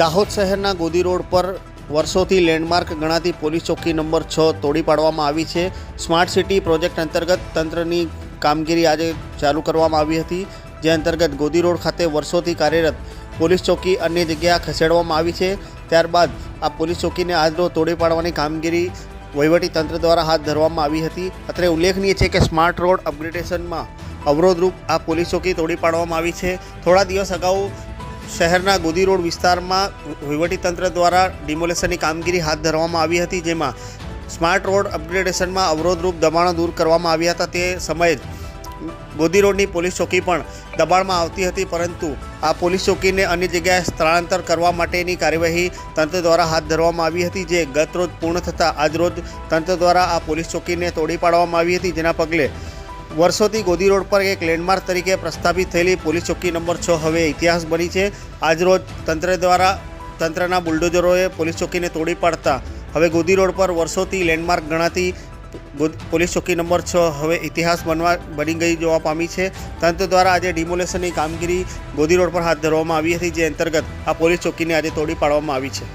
દાહોદ શહેરના ગોદી રોડ પર વર્ષોથી લેન્ડમાર્ક ગણાતી પોલીસ ચોકી નંબર છ તોડી પાડવામાં આવી છે. સ્માર્ટ સિટી પ્રોજેક્ટ અંતર્ગત તંત્રની કામગીરી આજે ચાલુ કરવામાં આવી હતી, જે અંતર્ગત ગોદી રોડ ખાતે વર્ષોથી કાર્યરત પોલીસ ચોકી અન્ય જગ્યા ખસેડવામાં આવી છે. ત્યારબાદ આ પોલીસ ચોકીને આજરોજ તોડી પાડવાની કામગીરી વહીવટી તંત્ર દ્વારા હાથ ધરવામાં આવી હતી. અત્રે ઉલ્લેખનીય છે કે સ્માર્ટ રોડ અપગ્રેડેશનમાં અવરોધરૂપ આ પોલીસ ચોકી તોડી પાડવામાં આવી છે. થોડા દિવસ અગાઉ શહેરના ગોદી રોડ વિસ્તારમાં વહીવટીતંત્ર દ્વારા ડિમોલેશનની કામગીરી હાથ ધરવામાં આવી હતી, જેમાં સ્માર્ટ રોડ અપગ્રેડેશનમાં અવરોધરૂપ દબાણો દૂર કરવામાં આવ્યા હતા. તે સમયે ગોદી રોડની પોલીસ ચોકી પણ દબાણમાં આવતી હતી, પરંતુ આ પોલીસ ચોકીને અન્ય જગ્યાએ સ્થળાંતર કરવા માટેની કાર્યવાહી તંત્ર દ્વારા હાથ ધરવામાં આવી હતી, જે ગત રોજ પૂર્ણ થતાં આજરોજ તંત્ર દ્વારા આ પોલીસ ચોકીને તોડી પાડવામાં આવી હતી. જેના પગલે વર્ષોથી ગોદી રોડ પર એક લેન્ડમાર્ક તરીકે પ્રસ્થાપિત થયેલી પોલીસ ચોકી નંબર છ હવે ઇતિહાસ બની છે. આજરોજ તંત્ર દ્વારા, તંત્રના બુલડોઝરોએ પોલીસ ચોકીને તોડી પાડતા. હવે ગોદી રોડ પર વર્ષોથી લેન્ડમાર્ક ગણાતી પોલીસ ચોકી નંબર છ હવે ઇતિહાસ બનવા, બની ગઈ જોવા પામી છે. તંત્ર દ્વારા આજે ડિમોલેશનની કામગીરી ગોદી રોડ પર હાથ ધરવામાં આવી હતી, જે અંતર્ગત આ પોલીસ ચોકીને આજે તોડી પાડવામાં આવી છે.